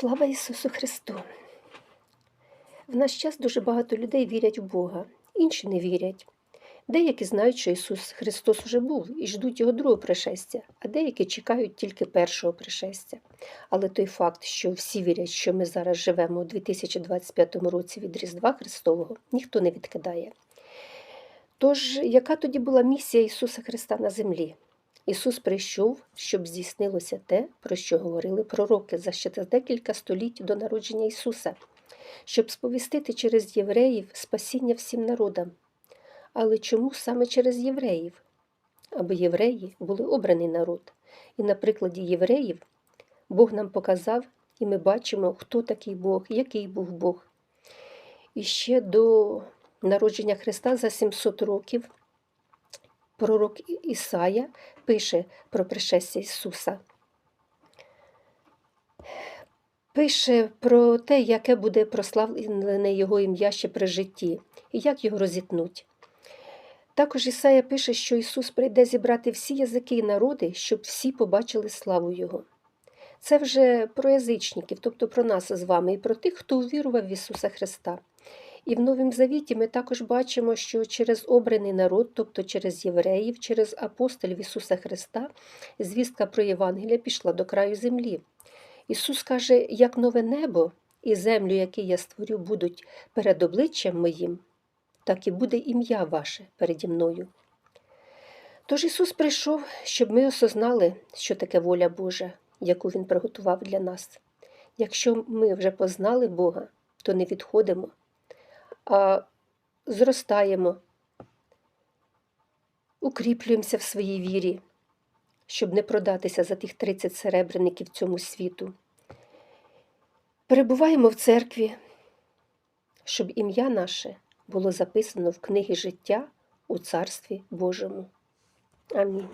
Слава Ісусу Христу! В наш час дуже багато людей вірять в Бога, інші не вірять. Деякі знають, що Ісус Христос уже був і ждуть Його другого пришестя, а деякі чекають тільки першого пришестя. Але той факт, що всі вірять, що ми зараз живемо у 2025 році від Різдва Христового, ніхто не відкидає. Тож, яка тоді була місія Ісуса Христа на землі? Ісус прийшов, щоб здійснилося те, про що говорили пророки за ще декілька століть до народження Ісуса, щоб сповістити через євреїв спасіння всім народам. Але чому саме через євреїв? Аби євреї були обраний народ. І на прикладі євреїв Бог нам показав, і ми бачимо, хто такий Бог, який був Бог. І ще до народження Христа за 700 років пророк Ісая пише про пришестя Ісуса. Пише про те, яке буде прославлене Його ім'я ще при житті, і як його розітнуть. Також Ісая пише, що Ісус прийде зібрати всі язики і народи, щоб всі побачили славу Його. Це вже про язичників, тобто про нас з вами, і про тих, хто увірував в Ісуса Христа. І в Новому Завіті ми також бачимо, що через обраний народ, тобто через євреїв, через апостолів Ісуса Христа, звістка про Євангелія пішла до краю землі. Ісус каже, як нове небо і землю, яку я створю, будуть перед обличчям моїм, так і буде ім'я ваше переді мною. Тож Ісус прийшов, щоб ми осознали, що таке воля Божа, яку Він приготував для нас. Якщо ми вже познали Бога, то не відходимо, а зростаємо, укріплюємося в своїй вірі, щоб не продатися за тих 30 серебряників цьому світу. Перебуваємо в церкві, щоб ім'я наше було записано в книгі життя у Царстві Божому. Амінь.